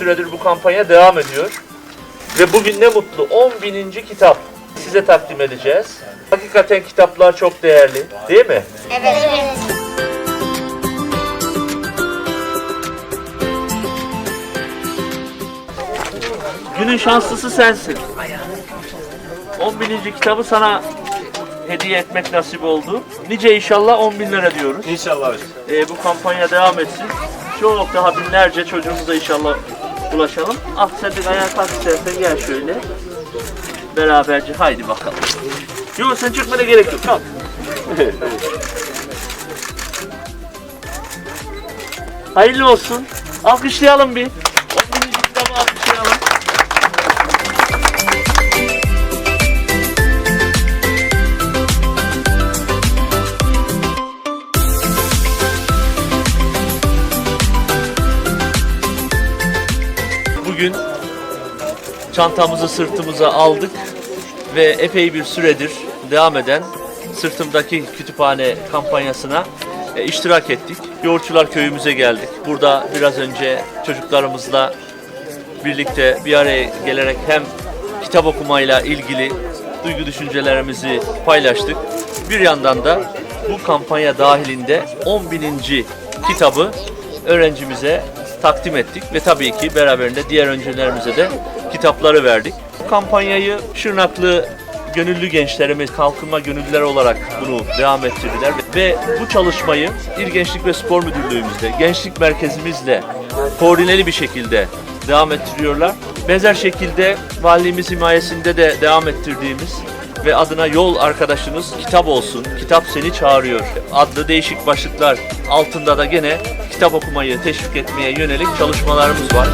süredir bu kampanya devam ediyor. Ve bugün ne mutlu 10 bininci kitap size takdim edeceğiz. Hakikaten kitaplar çok değerli değil mi? Evet. evet. Günün şanslısı sensin. 10 bininci kitabı sana hediye etmek nasip oldu. Nice inşallah 10 bin lira diyoruz. İnşallah hocam. Ee, bu kampanya devam etsin. Çok daha binlerce çocuğumuza inşallah ulaşalım. Ah de ayağa kalk istersen gel şöyle. Beraberce haydi bakalım. Yok sen çıkmana gerek yok. Kalk. Hayırlı olsun. Alkışlayalım bir. Bugün çantamızı sırtımıza aldık ve epey bir süredir devam eden sırtımdaki kütüphane kampanyasına e, iştirak ettik. Yoğurtçular köyümüze geldik. Burada biraz önce çocuklarımızla birlikte bir araya gelerek hem kitap okumayla ilgili duygu düşüncelerimizi paylaştık. Bir yandan da bu kampanya dahilinde 10 bininci kitabı öğrencimize takdim ettik ve tabii ki beraberinde diğer öğrencilerimize de kitapları verdik. Bu kampanyayı Şırnaklı gönüllü gençlerimiz kalkınma gönüllüler olarak bunu devam ettirdiler ve bu çalışmayı İl Gençlik ve Spor Müdürlüğümüzle, Gençlik Merkezimizle koordineli bir şekilde devam ettiriyorlar. Benzer şekilde valimiz himayesinde de devam ettirdiğimiz ve adına yol arkadaşınız kitap olsun, kitap seni çağırıyor adlı değişik başlıklar altında da gene kitap okumayı teşvik etmeye yönelik çalışmalarımız var.